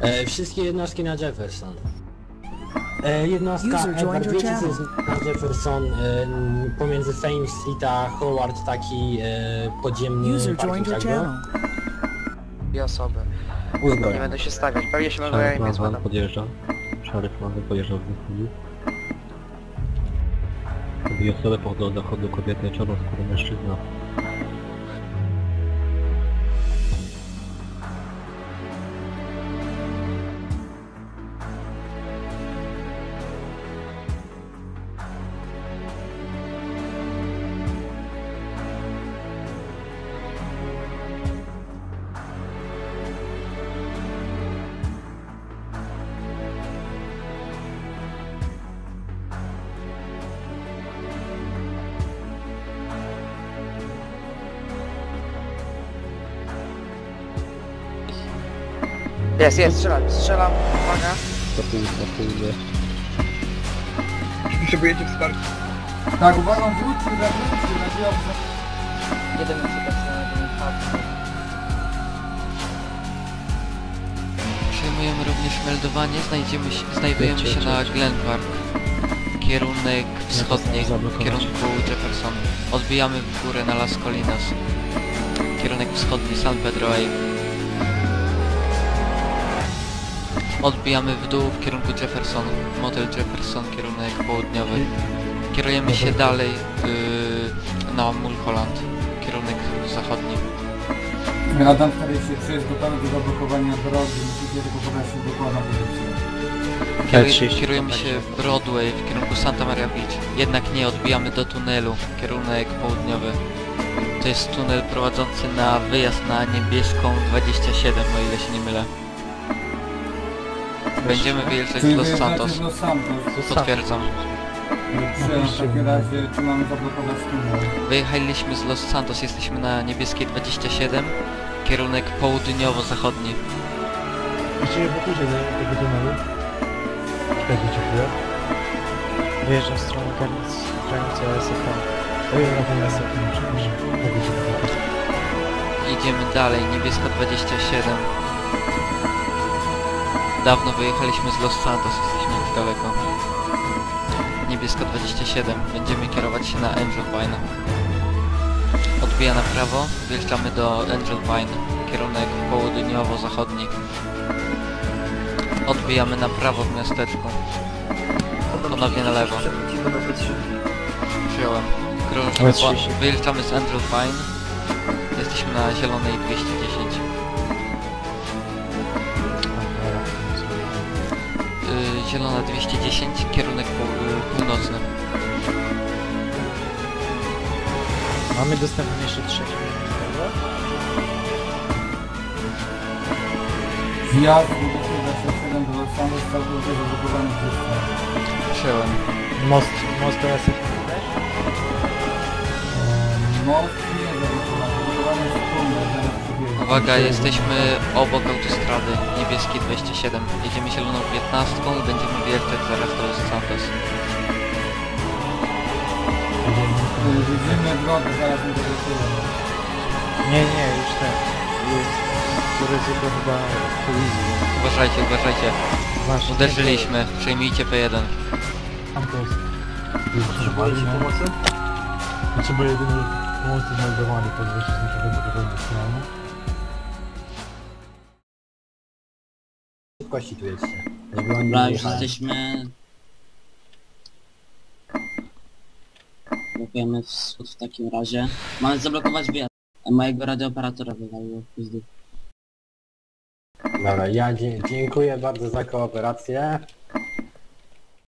E, wszystkie jednostki na Jefferson. E, jednostka Edward, na Jefferson e, pomiędzy Fame Street a Howard taki e, podziemny User parking jakby? channel. Dwie osoby. Nie Uzbrojony. będę się stawiać. Pewnie się Szary imię zbadam. podjeżdża. Szary plan podjeżdża w wychodzi. Dwie osoby pochodzą od zachodu, kobieta i czarnoskóry mężczyzna. Jest, jest, strzelam, strzelam. Uwaga. To pół, to pół, nie. Potrzebujecie wsparcia? Tak, uważam, wróćcie, wróćcie, nadzieją, że... Jeden Przyjmujemy również meldowanie, znajdziemy się, znajdujemy się na Glen Park. Kierunek wschodni, w kierunku Jefferson. Odbijamy w górę na Las Colinas. Kierunek wschodni San Pedro Ave. Odbijamy w dół w kierunku Jefferson, motel Jefferson, kierunek południowy. Kierujemy się dalej yy, na Mulholland, kierunek zachodni. Adam 43 jest gotowy do zablokowania drogi, musicie tylko podać się dokładną pozycję. Kieruj, kierujemy się Broadway w kierunku Santa Maria Beach. Jednak nie, odbijamy do tunelu, kierunek południowy. To jest tunel prowadzący na wyjazd na niebieską 27, o ile się nie mylę. Będziemy wyjeżdżać z Los Santos. Los Santos. Potwierdzam. Przyjąłem w takim razie, czy mamy zablokować tunel? Wyjechaliśmy z Los Santos, jesteśmy na niebieskiej 27, kierunek południowo-zachodni. Jeszcze nie pokójcie do tego tunelu. Czekajcie chwilę. Wyjeżdżam w stronę granic, granicy. Ojej, na. Przepraszam. Popatrzeć. Idziemy dalej, niebieska 27. Dawno wyjechaliśmy z Los Santos, jesteśmy już daleko. Niebieska 27, będziemy kierować się na Angel Pine. Odbija na prawo, wjeżdżamy do Angel Pine, kierunek południowo-zachodni. Odbijamy na prawo w miasteczku. Ponownie na lewo. Przyjąłem. Krążymy po, wyjeżdżamy z Angel Pine. Jesteśmy na zielonej 210. zielona 210, kierunek y, północny. Mamy dostępne jeszcze prawda? Wjazd 227 do Los Santos całkowicie zablokowany przez. Przyjąłem. Most, most SFA też? Eee, Most nie zablokowany, zablokowany jest tunel. Uwaga, jesteśmy obok autostrady niebieskiej 27. Jedziemy zieloną 15 i będziemy wjeżdżać zaraz do Los Santos. Widzimy drogę, zaraz mi dogotuję. Nie, nie, już ten. Jest to ryzyko chyba kolizji. Uważajcie, uważajcie. Właśnie. Uderzyliśmy, przejmijcie P1. Tam to jest. Potrzebujecie pomocy? Potrzebuję jedynie pomocy to jest z naszego wyglądu Szybkości tu jedźcie. Żeby oni Dobra, nie już jechali. jesteśmy... Blokujemy wschód w takim razie. Mamy zablokować wjazd. Mojego radiooperatora wywaliło w pizdu. Dobra, ja dzie dziękuję bardzo za kooperację.